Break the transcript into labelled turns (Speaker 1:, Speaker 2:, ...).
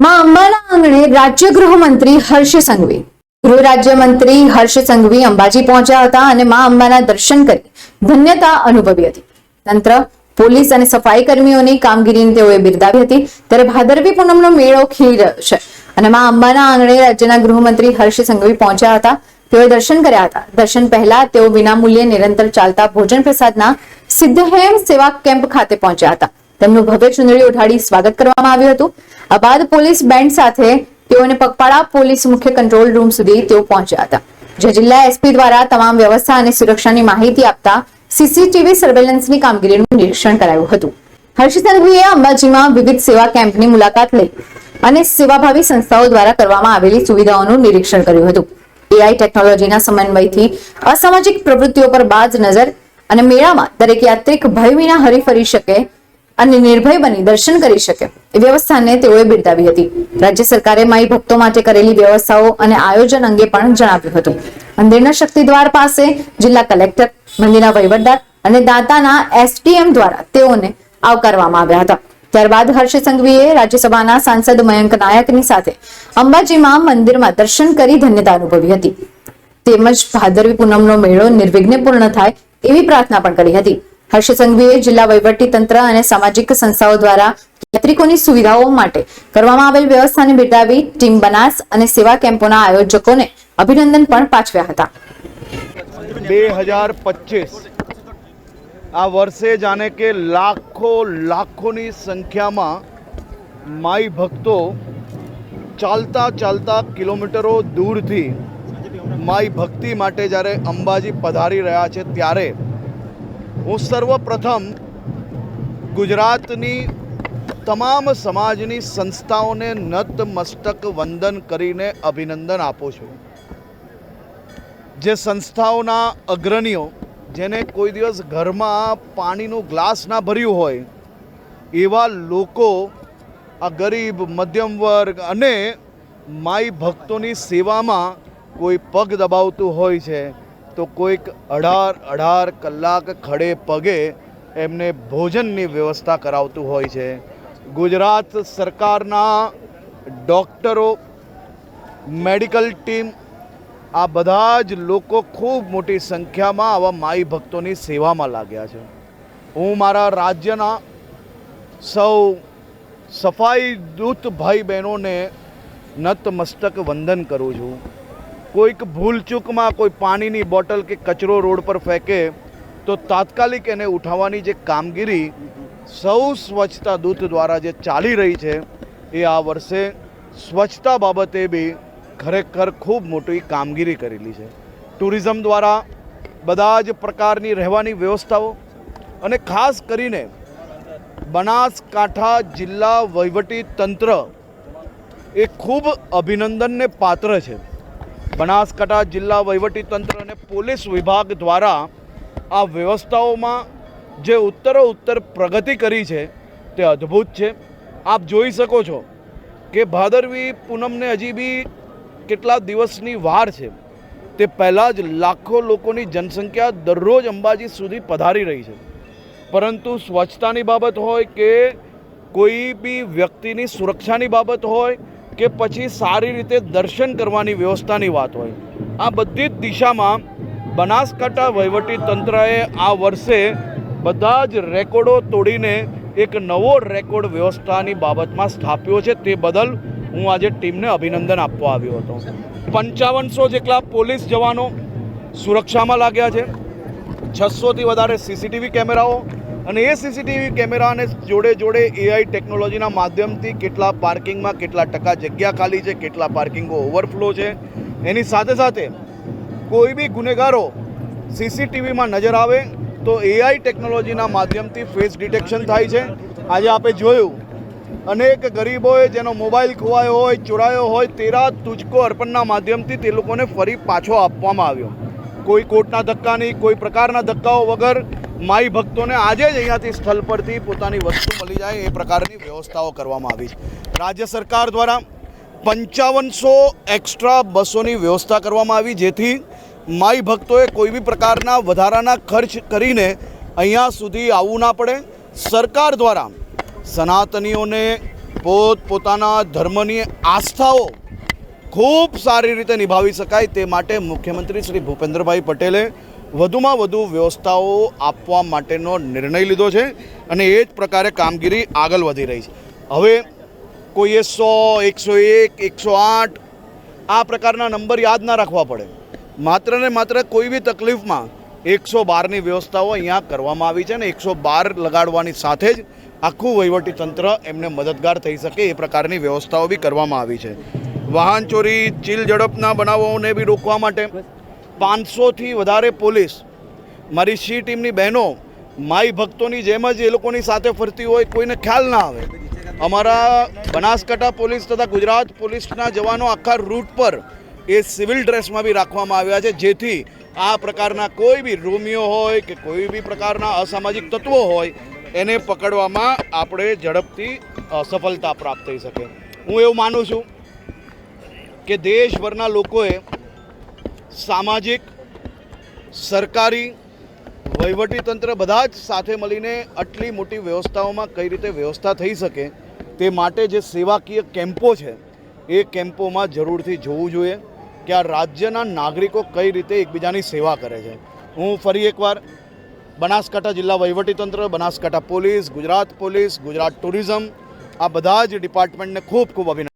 Speaker 1: માં અંબાના આંગણે રાજ્ય ગૃહમંત્રી હર્ષ સંઘવી. ગૃહ રાજ્યમંત્રી હર્ષ સંઘવી અંબાજી પહોંચ્યા હતા અને માં અંબાના દર્શન કરી ધન્યતા અનુભવી હતી. તંત્ર, પોલીસ અને સફાઈ કર્મીઓની કામગીરીને તેઓએ બિરદાવી હતી. ત્યારે ભાદરવી પૂનમનો મેળો ખીલી રહ્યો છે. અને માં અંબાના આંગણે રાજ્યના ગૃહમંત્રી હર્ષ સંઘવી પહોંચ્યા હતા. તેઓએ દર્શન કર્યા હતા. દર્શન પહેલા તેઓ વિનામૂલ્યે નિરંતર ચાલતા ભોજન પ્રસાદના સિદ્ધહેમ સેવા કેમ્પ ખાતે પહોંચ્યા હતા. તેમનું ભવ્ય ચુંદડી ઉઠાડી સ્વાગત કરવામાં આવ્યું હતું. આ પોલીસ બેન્ડ સાથે તેઓને પગપાળા પોલીસ મુખ્ય કંટ્રોલ રૂમ સુધી તેઓ પહોંચ્યા હતા. જે જિલ્લા એસપી દ્વારા તમામ વ્યવસ્થા અને સુરક્ષાની માહિતી આપતા સીસીટીવી સર્વેલન્સની કામગીરીનું નિરીક્ષણ કરાયું હતું. હર્ષ અંબાજીમાં વિવિધ સેવા કેમ્પની મુલાકાત લઈ અને સેવાભાવી સંસ્થાઓ દ્વારા કરવામાં આવેલી સુવિધાઓનું નિરીક્ષણ કર્યું હતું. એઆઈ ટેકનોલોજીના સમન્વયથી અસામાજિક પ્રવૃત્તિઓ પર બાજ નજર અને મેળામાં દરેક યાત્રિક ભય વિના હરી ફરી શકે અને નિર્ભય બની દર્શન કરી શકે. એ વ્યવસ્થાને તેઓએ બિરદાવી હતી. રાજ્ય સરકારે માઈ ભક્તો માટે કરેલી વ્યવસ્થાઓ અને આયોજન અંગે પણ જણાવ્યું હતું. મંદિરના શક્તિદ્વાર પાસે જિલ્લા કલેક્ટર, મંદિરના વહીવટદાર અને દાતાના એસડીએમ દ્વારા તેઓને આવકારવામાં આવ્યા હતા. ત્યારબાદ હર્ષ સંઘવીએ રાજ્યસભાના સાંસદ મયંક નાયકની સાથે અંબાજીમાં મંદિરમાં દર્શન કરી ધન્યતા અનુભવી હતી. તેમજ ભાદરવી પૂનમનો મેળો નિર્વિઘ્ને પૂર્ણ થાય એવી પ્રાર્થના પણ કરી હતી. હર્ષ સંઘવીએ જિલ્લા વહીવટી તંત્ર અને સામાજિક સંસ્થાઓ દ્વારા યાત્રિકોની સુવિધાઓ માટે કરવામાં આવેલ વ્યવસ્થાને બિરદાવી ટીમ બનાસ અને સેવા કેમ્પોના આયોજકોને અભિનંદન પણ પાઠવ્યા હતા.
Speaker 2: બે હજાર પચીસ. આ વર્ષે જાણે કે લાખો, લાખોની સંખ્યામાં માઈ ભક્તો ચાલતા ચાલતા કિલોમીટરો દૂરથી માઈ ભક્તિ માટે જ્યારે અંબાજી પધારી રહ્યા છે, ત્યારે હું સર્વપ્રથમ ગુજરાતની તમામ સમાજની સંસ્થાઓને નતમસ્તક વંદન કરીને અભિનંદન આપું છું. જે સંસ્થાઓના અગ્રણીઓ, જેને કોઈ દિવસ ઘરમાં પાણીનું ગ્લાસ ના ભર્યું હોય, એવા લોકો આ ગરીબ, મધ્યમ વર્ગ અને માઈ ભક્તોની સેવામાં કોઈ પગ દબાવતું હોય છે. તો કોઈક અઢાર અઢાર કલાક ખડે પગે એમને ભોજનની વ્યવસ્થા કરાવતું હોય છે. ગુજરાત સરકારના ડૉક્ટરો, મેડિકલ ટીમ, આ બધા જ લોકો ખૂબ મોટી સંખ્યામાં આવા માઈ ભક્તોની સેવામાં લાગ્યા છે. હું મારા રાજ્યના સૌ સફાઈ દૂત ભાઈ બહેનોને નતમસ્તક વંદન કરું છું. કોઈક ભૂલચૂકમાં કોઈ પાણીની બોટલ કે કચરો રોડ પર ફેંકે, તો તાત્કાલિક એને ઉઠાવવાની જે કામગીરી સૌ સ્વચ્છતા દૂત દ્વારા જે ચાલી રહી છે, એ આ વર્ષે સ્વચ્છતા બાબતે બી ખરેખર ખૂબ મોટી કામગીરી કરેલી છે. ટુરિઝમ દ્વારા બધા જ પ્રકારની રહેવાની વ્યવસ્થાઓ અને ખાસ કરીને બનાસકાંઠા જિલ્લા વહીવટી તંત્ર એ ખૂબ અભિનંદનને પાત્ર છે. બનાસકાંઠા જિલ્લા વહીવટી તંત્ર અને પોલીસ વિભાગ દ્વારા આ વ્યવસ્થાઓમાં જે ઉત્તરો ઉત્તર પ્રગતિ કરી છે તે અદ્ભુત છે. આપ જોઈ શકો છો કે ભાદરવી પૂનમને હજી બી કેટલા દિવસની વાર છે. તે પહેલાં જ લાખો લોકોની જનસંખ્યા દરરોજ અંબાજી સુધી પધારી રહી છે. પરંતુ સ્વચ્છતાની બાબત હોય કે કોઈ બી વ્યક્તિની સુરક્ષાની બાબત હોય કે પછી સારી રીતે દર્શન કરવાની વ્યવસ્થાની વાત હોય. આ બધી જ દિશામાં બનાસકાંઠા વહીવટી તંત્રએ આ વર્ષે બધા જ રેકોર્ડો તોડીને એક નવો રેકોર્ડ વ્યવસ્થાની બાબતમાં સ્થાપ્યો છે. તે બદલ હું આજે ટીમને અભિનંદન આપવા આવ્યો હતો. પંચાવનસો જેટલા પોલીસ જવાનો સુરક્ષામાં લાગ્યા છે. છસોથી વધારે સીસીટીવી કેમેરાઓ અને એ સીસીટીવી કેમેરાને જોડે જોડે એઆઈ ટેકનોલોજીના માધ્યમથી કેટલા પાર્કિંગમાં કેટલા ટકા જગ્યા ખાલી છે, કેટલા પાર્કિંગો ઓવરફ્લો છે. એની સાથે સાથે કોઈ બી ગુનેગારો સીસીટીવીમાં નજર આવે તો એઆઈ ટેકનોલોજીના માધ્યમથી ફેસ ડિટેક્શન થાય છે. આજે આપણે જોયું, અનેક ગરીબોએ જેનો મોબાઈલ ખોવાયો હોય, ચોરાયો હોય, તેરા તુજકો અર્પણના માધ્યમથી તે લોકોને ફરી પાછો આપવામાં આવ્યો. કોઈ કોર્ટના ધક્કા નહીં કોઈ પ્રકારના ધક્કાઓ વગર માઈ ભક્તોને આજે જ અહીંયાથી સ્થળ પરથી પોતાની વસ્તુ મળી જાય એ પ્રકારની વ્યવસ્થાઓ કરવામાં આવી. છે રાજ્ય સરકાર દ્વારા પંચાવનસો એક્સ્ટ્રા બસોની વ્યવસ્થા કરવામાં આવી, જેથી માઈ ભક્તોએ કોઈ બી પ્રકારના વધારાના ખર્ચ કરીને અહીંયા સુધી આવવું ના પડે. સરકાર દ્વારા સનાતનીઓને પોત પોતાના ધર્મની આસ્થાઓ ખૂબ સારી રીતે નિભાવી શકાય તે માટે મુખ્યમંત્રી શ્રી ભૂપેન્દ્રભાઈ પટેલે વધુમાં વધુ વ્યવસ્થાઓ આપવા માટેનો નિર્ણય લીધો છે અને એ જ પ્રકારે કામગીરી આગળ વધી રહી છે. હવે કોઈએ સો એકસો એક, એકસો આઠ આ પ્રકારના નંબર યાદ ના રાખવા પડે. માત્ર ને માત્ર કોઈ બી તકલીફમાં એકસો બારની વ્યવસ્થાઓ અહીંયા કરવામાં આવી છે અને એકસો બાર લગાડવાની સાથે જ આખું વહીવટી તંત્ર એમને મદદગાર થઈ શકે એ પ્રકારની વ્યવસ્થાઓ બી કરવામાં આવી છે. વાહન ચોરી, ચીલ ઝડપના બનાવોને બી રોકવા માટે પાંચસોથી વધારે પોલીસ મારી સી ટીમની બહેનો, માઈ ભક્તોની જેમ જ એ લોકોની સાથે ફરતી હોય, કોઈને ખ્યાલ ના આવે. અમારા બનાસકાંઠા પોલીસ તથા ગુજરાત પોલીસના જવાનો આખા રૂટ પર એ સિવિલ ડ્રેસમાં બી રાખવામાં આવ્યા છે, જેથી આ પ્રકારના કોઈ બી રોમિયો હોય કે કોઈ બી પ્રકારના અસામાજિક તત્વો હોય, એને પકડવામાં આપણે ઝડપથી સફળતા પ્રાપ્ત થઈ શકે. હું એવું માનું છું કે દેશભરના લોકોએ સામાજિક, સરકારી વહીવટીતંત્ર બધા જ સાથે મળીને આટલી મોટી વ્યવસ્થાઓમાં કઈ રીતે વ્યવસ્થા થઈ શકે તે માટે જે સેવાકીય કેમ્પો છે, એ કેમ્પોમાં જરૂરથી જોવું જોઈએ કે આ રાજ્યના નાગરિકો કઈ રીતે એકબીજાની સેવા કરે છે. હું ફરી એકવાર બનાસકાંઠા જિલ્લા વહીવટીતંત્ર Banaskantha police, Gujarat police, Gujarat tourism આ બધા જ ડિપાર્ટમેન્ટને ખૂબ ખૂબ અભિનંદન